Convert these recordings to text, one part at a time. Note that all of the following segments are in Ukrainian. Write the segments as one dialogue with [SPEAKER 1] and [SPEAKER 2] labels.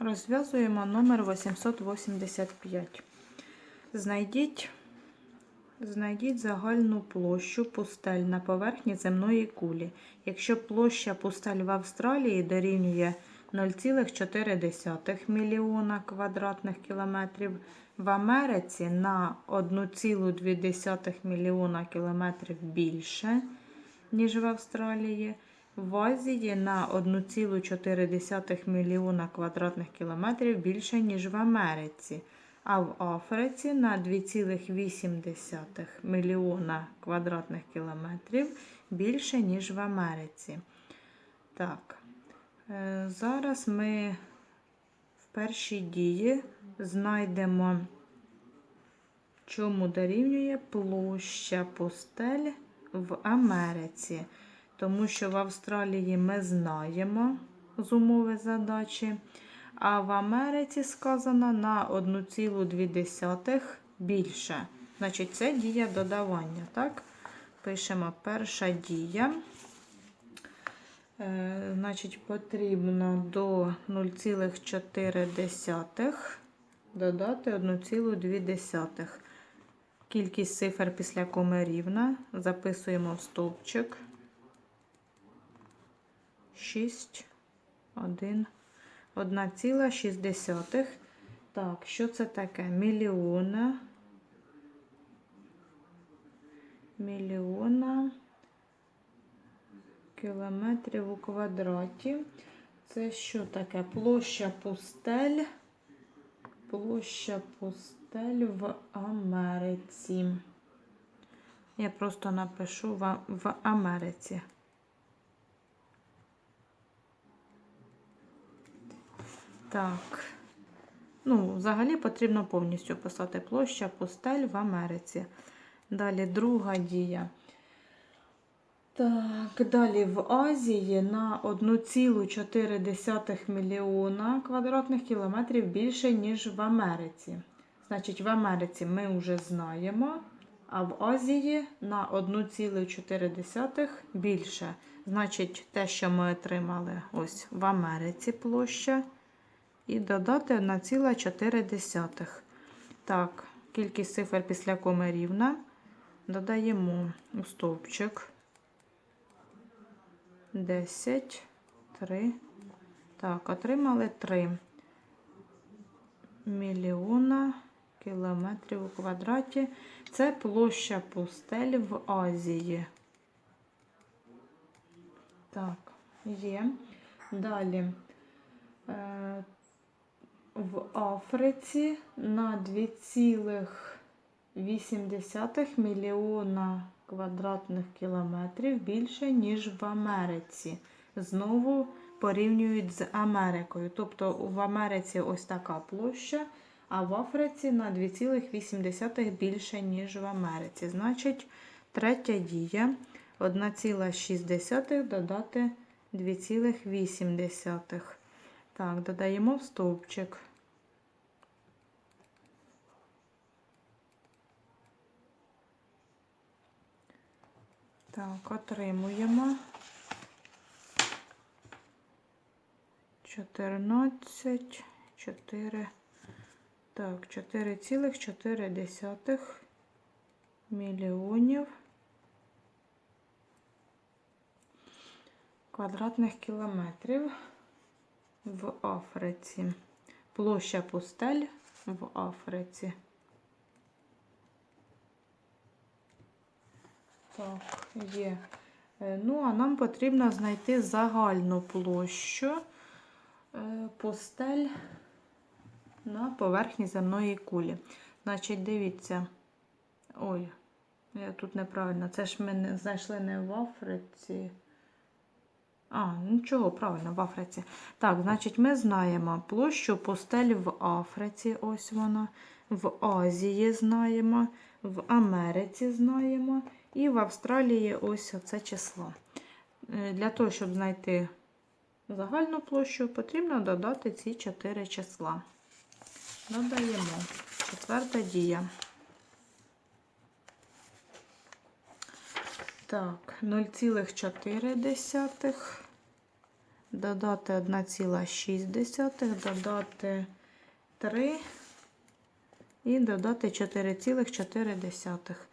[SPEAKER 1] Розв'язуємо номер 885. Знайдіть, знайдіть загальну площу пустель на поверхні земної кулі. Якщо площа пустель в Австралії дорівнює 0,4 мільйона квадратних кілометрів, в Америці на 1,2 мільйона кілометрів більше, ніж в Австралії, в Азії на 1,4 мільйона квадратних кілометрів більше, ніж в Америці, а в Африці на 2,8 мільйона квадратних кілометрів більше, ніж в Америці. Так, е, зараз ми в першій дії знайдемо, чому дорівнює площа пустель в Америці. Тому що в Австралії ми знаємо з умови задачі, а в Америці сказано на 1,2 більше. Значить, це дія додавання. Так? Пишемо перша дія. Е, значить, потрібно до 0,4 додати 1,2. Кількість цифр після коми рівна. Записуємо в стовпчик. 6, 1, 1,6. Так, що це таке? Мільйона. Мільйона кілометрів у квадраті. Це що таке? Площа пустель. Площа пустель в Америці. Я просто напишу в, в Америці. Так. Ну, взагалі потрібно повністю писати площа пустель в Америці. Далі друга дія. Так, далі в Азії на 1,4 мільйона квадратних кілометрів більше, ніж в Америці. Значить, в Америці ми вже знаємо, а в Азії на 1,4 більше. Значить, те, що ми отримали ось в Америці площа. І додати 1,4. Так, кількість цифр після коми рівна. Додаємо у стовпчик 10, 3. Так, отримали 3 мільйона кілометрів у квадраті. Це площа пустель в Азії. Так, є. Далі. В Африці на 2,8 мільйона квадратних кілометрів більше, ніж в Америці. Знову порівнюють з Америкою. Тобто в Америці ось така площа, а в Африці на 2,8 більше, ніж в Америці. Значить, третя дія 1,6 додати 2,8. Так, додаємо в стовпчик. Так, отримуємо 14, 4, так, 4,4 мільйонів квадратних кілометрів в Африці. Площа пустель в Африці. Так, є. Е, Ну, а нам потрібно знайти загальну площу е, пустель на поверхні земної кулі. Значить, дивіться. Ой, я тут неправильно. Це ж ми не знайшли не в Африці. А, нічого, правильно, в Африці. Так, значить, ми знаємо площу пустель в Африці, ось вона, в Азії знаємо, в Америці знаємо, і в Австралії ось це число. Е, Для того, щоб знайти загальну площу, потрібно додати ці чотири числа. Додаємо. Четверта дія. Так, 0,4 додати 1,6, додати 3 і додати 4,4.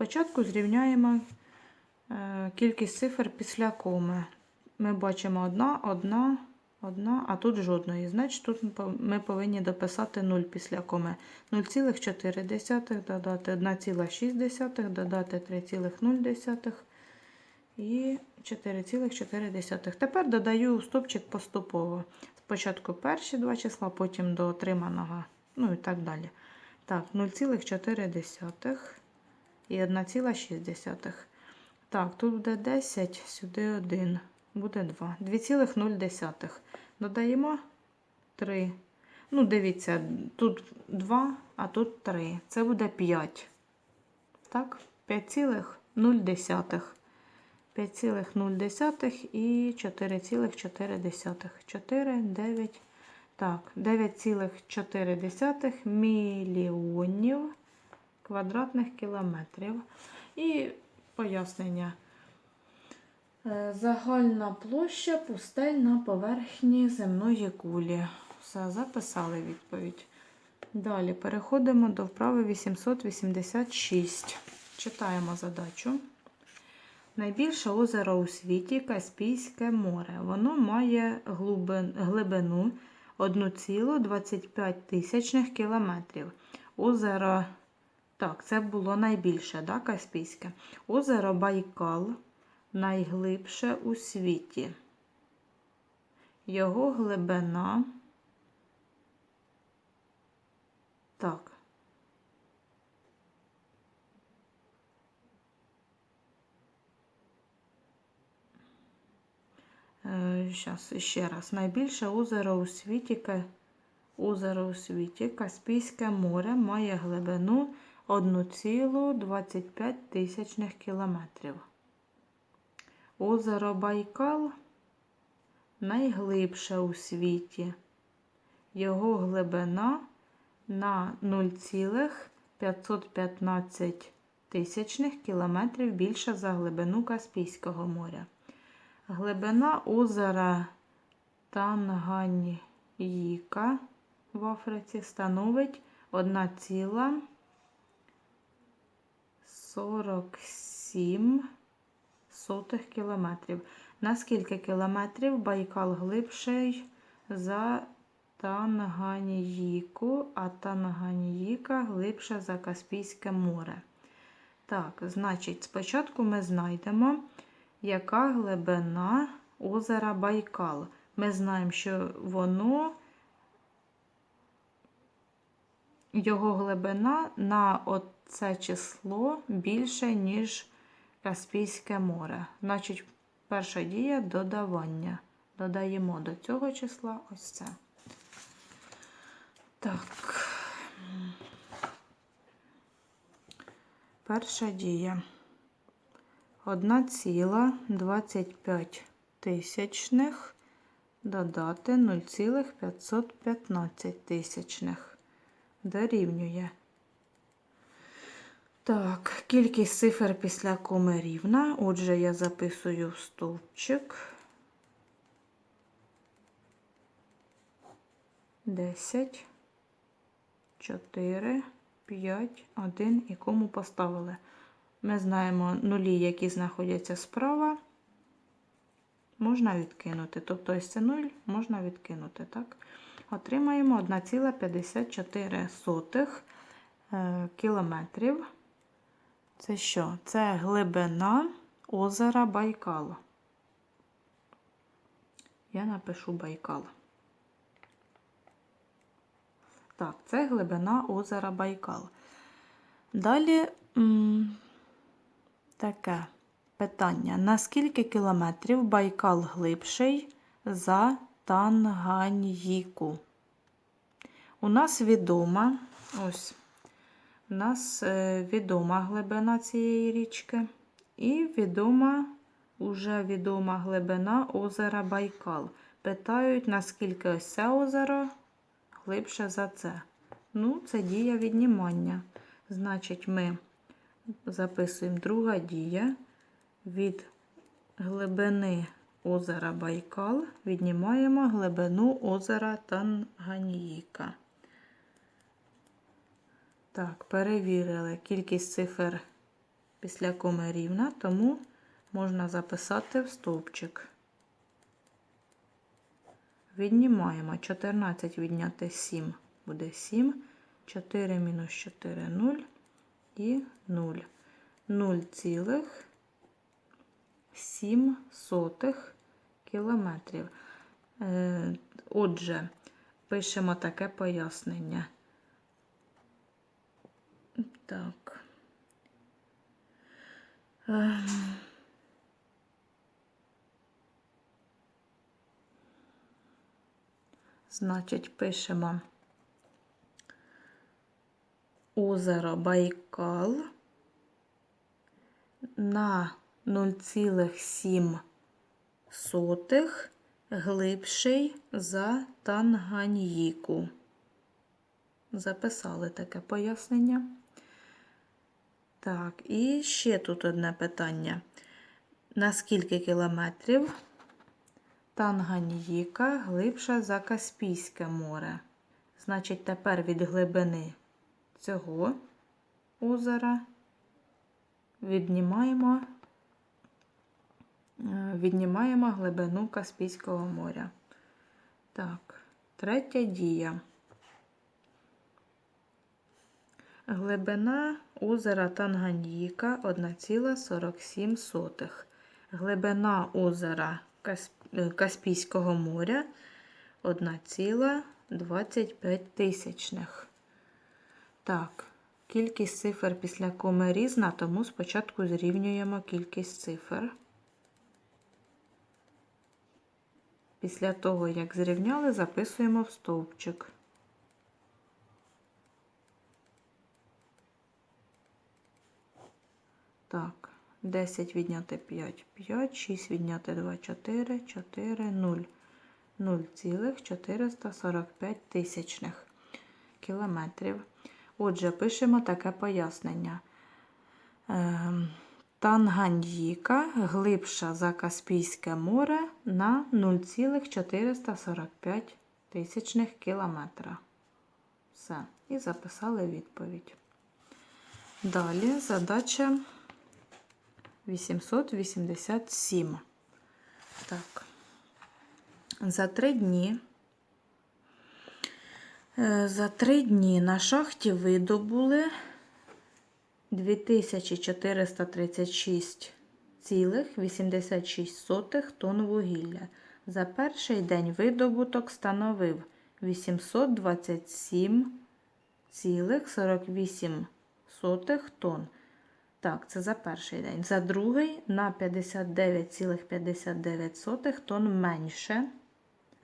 [SPEAKER 1] Спочатку зрівняємо е, кількість цифр після коми. Ми бачимо одна, одна, одна, а тут жодної. Значить, тут ми повинні дописати 0 після коми. 0,4 додати 1,6, додати 3,0 і 4,4. Тепер додаю стопчик поступово. Спочатку перші два числа, потім до отриманого, ну і так далі. Так, 0,4 і 1,6. Так, тут буде 10, сюди 1, буде 2. 2,0. Додаємо 3. Ну, дивіться, тут 2, а тут 3. Це буде 5. Так, 5,0. 5,0 і 4,4. 4, 9. Так, 9,4 мільйонів квадратних кілометрів. І пояснення. Е, Загальна площа пустель на поверхні земної кулі. Все, записали відповідь. Далі переходимо до вправи 886. Читаємо задачу. Найбільше озеро у світі Каспійське море. Воно має глибину 1,25 тисячних кілометрів. Озеро, так, це було найбільше, да, Каспійське. Озеро Байкал найглибше у світі. Його глибина. Так. Зараз ще раз. Найбільше озеро у світі, озеро у світі Каспійське море має глибину 1,25 тисячних кілометрів. Озеро Байкал найглибше у світі. Його глибина на 0,515 тисячних кілометрів більша за глибину Каспійського моря. Глибина озера Танганьїка в Африці становить 1,47 сотих кілометрів. На скільки кілометрів Байкал глибший за Танганьїку, а Танганьїка глибша за Каспійське море. Так, значить, спочатку ми знайдемо яка глибина озера Байкал. Ми знаємо, що воно, його глибина на оце число більше, ніж Каспійське море. Значить, перша дія додавання. Додаємо до цього числа ось це. Так. Перша дія. 1,25 тисячних додати 0,515 тисячних. Дорівнює. Так, кількість цифр після коми рівна. Отже, я записую в стовпчик. 10, 4, 5, 1 і кому поставили. Ми знаємо нулі, які знаходяться справа, можна відкинути. Тобто, ось це 0 можна відкинути. так? Отримаємо 1,54 е, кілометрів. Це що? Це глибина озера Байкала. Я напишу Байкал. Так, це глибина озера Байкал. Далі. м, Таке питання. На скільки кілометрів Байкал глибший за Танганьїку? У нас відома, ось, у нас е, відома глибина цієї річки. І відома, уже відома глибина озера Байкал. Питають, наскільки ось це озеро глибше за це. Ну, це дія віднімання. Значить, ми записуємо друга дія від глибини озера Байкал, віднімаємо глибину озера Танганьїка. Так, перевірили кількість цифр після коми рівна, тому можна записати в стовпчик. Віднімаємо 14 відняти 7 буде 7, 4 мінус 4 0 і 0. 0,7 сотих кілометрів. Е, Отже, пишемо таке пояснення. Так. Ем. Значить, пишемо озеро Байкал на 0,7 сотих глибший за Танганьїку. Записали таке пояснення. Так, і ще тут одне питання. На скільки кілометрів Танганьїка глибша за Каспійське море? Значить, тепер від глибини цього озера віднімаємо, е, віднімаємо глибину Каспійського моря. Так, третя дія. Глибина озера Танганьїка 1,47. Глибина озера е, Каспійського моря 1,25. Так, кількість цифр після коми різна, тому спочатку зрівнюємо кількість цифр. Після того, як зрівняли, записуємо в стовпчик. Так, 10 відняти 5, 5, 6 відняти 2, 4, 4, 0. 0,445 тисячних кілометрів. Отже, пишемо таке пояснення. Ем, Танганьїка глибша за Каспійське море на 0,445 тисячних кілометра. Все. І записали відповідь. Далі задача 887. Так. За три дні Е, За три дні на шахті видобули 2436,86 тонн вугілля. За перший день видобуток становив 827,48 тонн. Так, це за перший день. За другий на 59,59 тонн менше.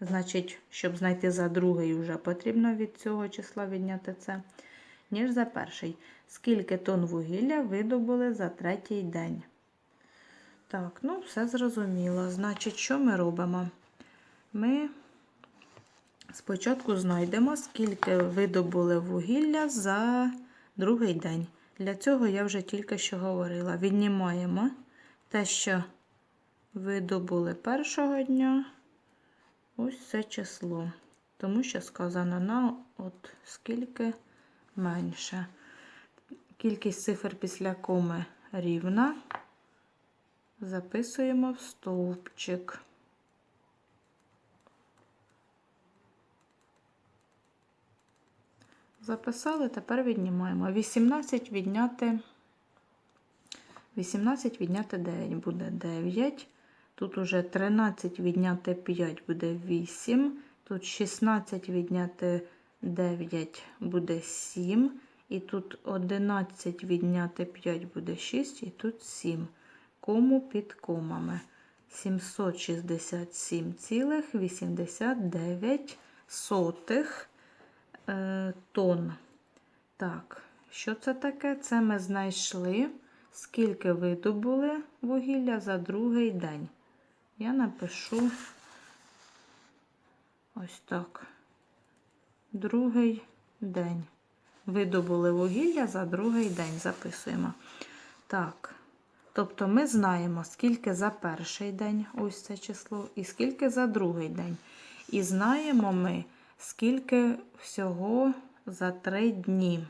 [SPEAKER 1] Значить, щоб знайти за другий, вже потрібно від цього числа відняти це, ніж за перший. Скільки тонн вугілля видобули за третій день? Так, ну, все зрозуміло. Значить, що ми робимо? Ми спочатку знайдемо, скільки видобули вугілля за другий день. Для цього я вже тільки що говорила. Віднімаємо те, що видобули першого дня. Ось це число. Тому що сказано на от скільки менше. Кількість цифр після коми рівна. Записуємо в стовпчик. Записали, тепер віднімаємо. 18 відняти 18 відняти 9 буде 9. Тут уже 13 відняти 5 буде 8. Тут 16 відняти 9 буде 7. І тут 11 відняти 5 буде 6, і тут 7. Кому під комами. 767,89 сотих тонн. Так, що це таке? Це ми знайшли, скільки видобули вугілля за другий день. Я напишу ось так. Другий день. Видобули вугілля за другий день. Записуємо. Так, Тобто ми знаємо, скільки за перший день, ось це число, і скільки за другий день. І знаємо ми, скільки всього за три дні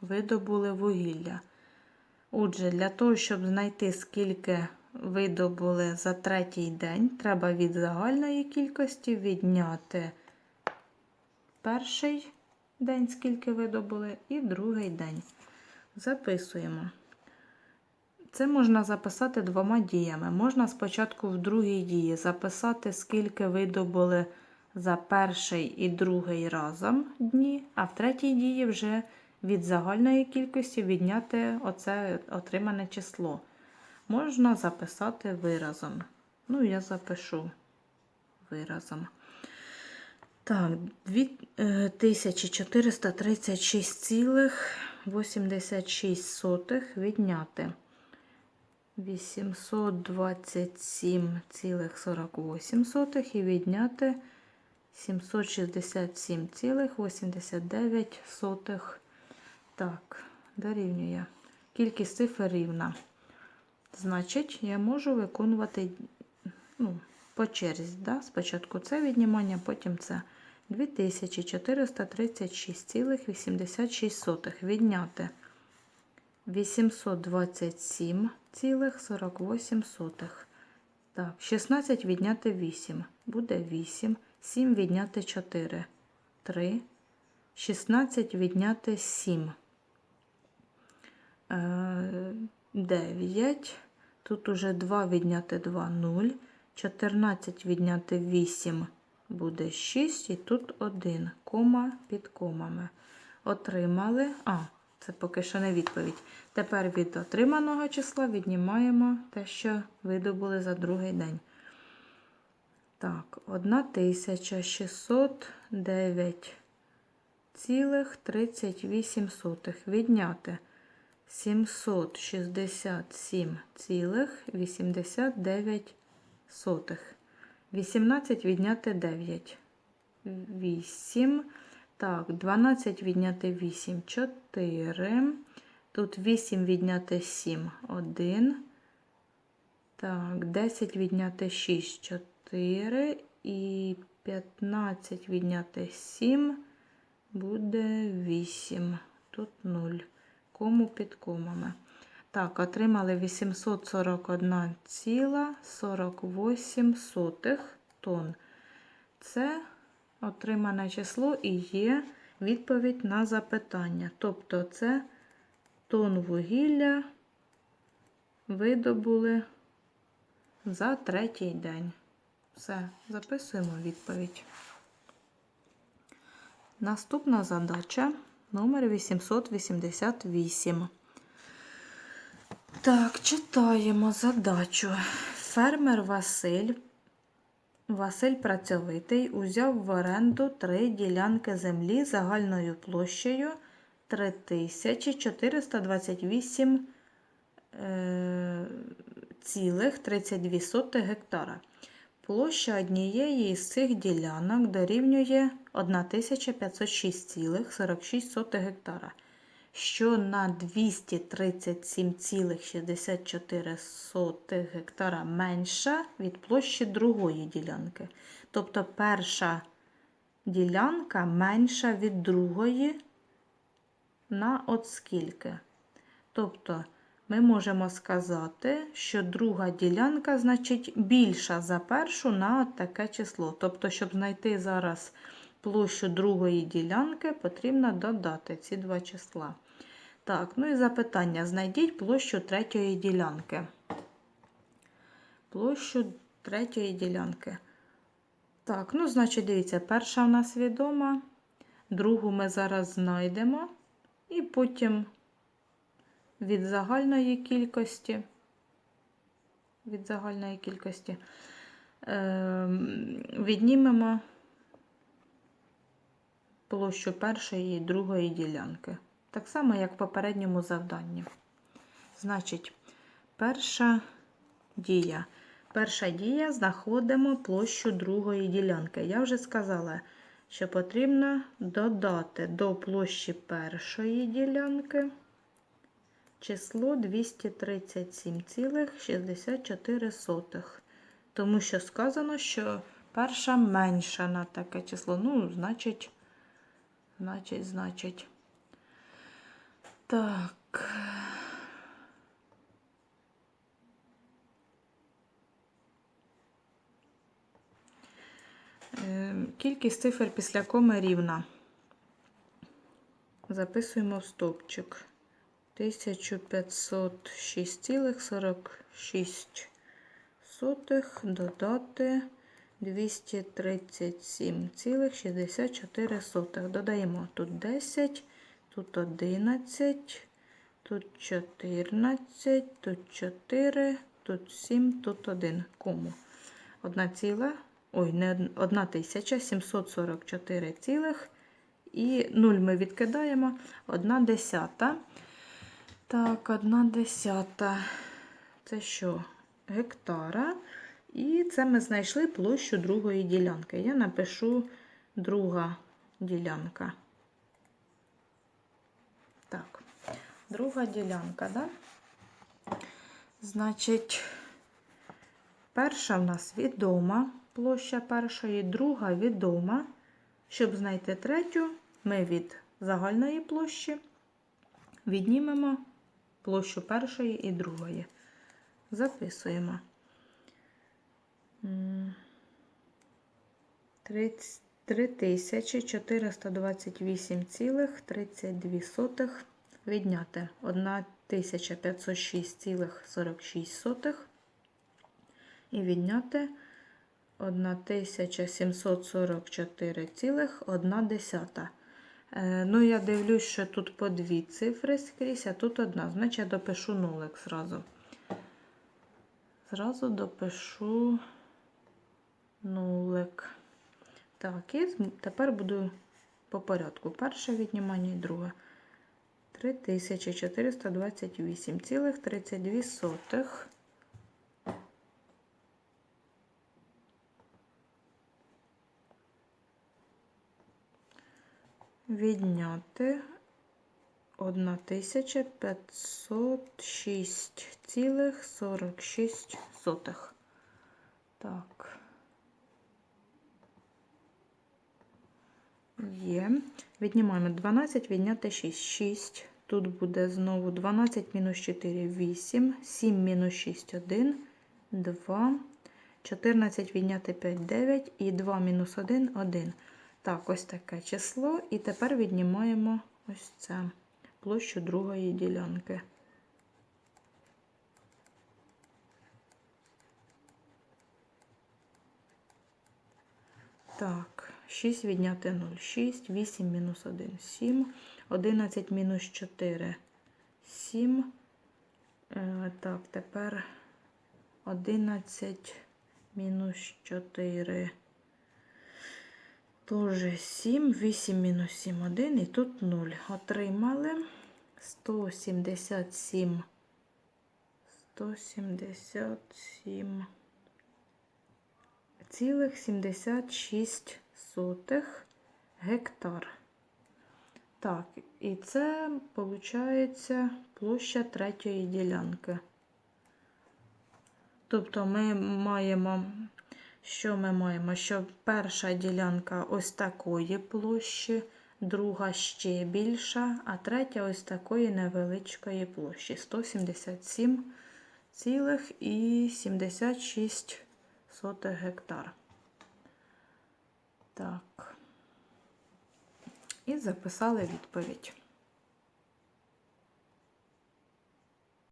[SPEAKER 1] видобули вугілля. Отже, для того, щоб знайти, скільки видобули за третій день, треба від загальної кількості відняти перший день, скільки видобули, і другий день. Записуємо. Це можна записати двома діями. Можна спочатку в другій дії записати, скільки видобули за перший і другий разом дні, а в третій дії вже від загальної кількості відняти оце отримане число. Можна записати виразом. Ну, я запишу виразом. Так, е, 2436,86 відняти 827,48 і відняти 767,89. Так, дорівнює. Кількість цифр рівна. Значить, я можу виконувати ну, по черзі. Да? Спочатку це віднімання, потім це 2436,86 відняти 827,48. Так, 16 відняти 8. Буде 8. 7 відняти 4. 3. 16 відняти 7. 9. Тут уже 2 відняти 2 0. 14 відняти 8 буде 6, і тут 1, кома під комами. Отримали. А, це поки що не відповідь. Тепер від отриманого числа віднімаємо те, що видобули за другий день. Так, 1609,38 відняти 767,89. 18 відняти 9. 8. Так, 12 відняти 8, 4. Тут 8 відняти 7, 1. Так, 10 відняти 6, 4. І 15 відняти 7 буде 8. Тут 0. Кому під комами. Так, отримали 841,48 тонн. Це отримане число і є відповідь на запитання. Тобто це тонн вугілля видобули за третій день. Все, записуємо відповідь. Наступна задача номер 888. Так, читаємо задачу. Фермер Василь. Василь Працьовитий узяв в оренду три ділянки землі загальною площею 3428 е, цілих 32 гектара. Площа однієї з цих ділянок дорівнює 1506,46 гектара що на 237,64 гектара менша від площі другої ділянки. Тобто перша ділянка менша від другої на от скільки. Тобто, ми можемо сказати, що друга ділянка, значить, більша за першу на таке число. Тобто, щоб знайти зараз площу другої ділянки, потрібно додати ці два числа. Так, ну і запитання. Знайдіть площу третьої ділянки. Площу третьої ділянки. Так, ну, значить, дивіться, перша в нас відома, другу ми зараз знайдемо, і потім від загальної кількості, від загальної кількості е, віднімемо площу першої і другої ділянки. Так само, як в попередньому завданні. Значить, перша дія. Перша дія знаходимо площу другої ділянки. Я вже сказала, що потрібно додати до площі першої ділянки число 237,64. Тому що сказано, що перша менша на таке число. Ну, значить, значить, значить. Так. Е, Кількість цифр після коми рівна. Записуємо в стовпчик. 1506,46 додати 237,64. Додаємо тут 10, тут 11, тут 14, тут 4, тут 7, тут 1. Кому? 1 ціла, ой, не 1744 цілих. І 0 ми відкидаємо 1 десята. Так, 1 десята. Це що? Гектара. І це ми знайшли площу другої ділянки. Я напишу друга ділянка. Так, друга ділянка, да? Значить, перша в нас відома площа першої, друга відома. Щоб знайти третю, ми від загальної площі віднімемо площу першої і другої. Записуємо. 3428,32 відняти 1506,46 і відняти 1744,1. Е, Ну, я дивлюсь, що тут по дві цифри скрізь, а тут одна. Значить, я допишу нулик зразу. Зразу допишу нулик. Так, і тепер буду по порядку. Перше віднімання і друге. 3428,32. Відняти 1506,46. Так. Є. Віднімаємо 12, відняти 6. 6. Тут буде знову 12 мінус 4, 8, 7 мінус 6, 1, 2, 14 відняти 5, 9 і 2 мінус 1, 1. Так, ось таке число. І тепер віднімаємо ось це площу другої ділянки. Так, 6 відняти 0, 6, 8 мінус 1, 7, 11 мінус 4, 7. Е, так, тепер 11 мінус 4. Тоже 7, 8 мінус 7, 1 і тут 0. Отримали 177, 177 цілих 76 сотих гектар. Так, і це, виходить, площа третьої ділянки. Тобто ми маємо що ми маємо? Що перша ділянка ось такої площі, друга ще більша, а третя ось такої невеличкої площі 177,76 гектар. Так. І записали відповідь.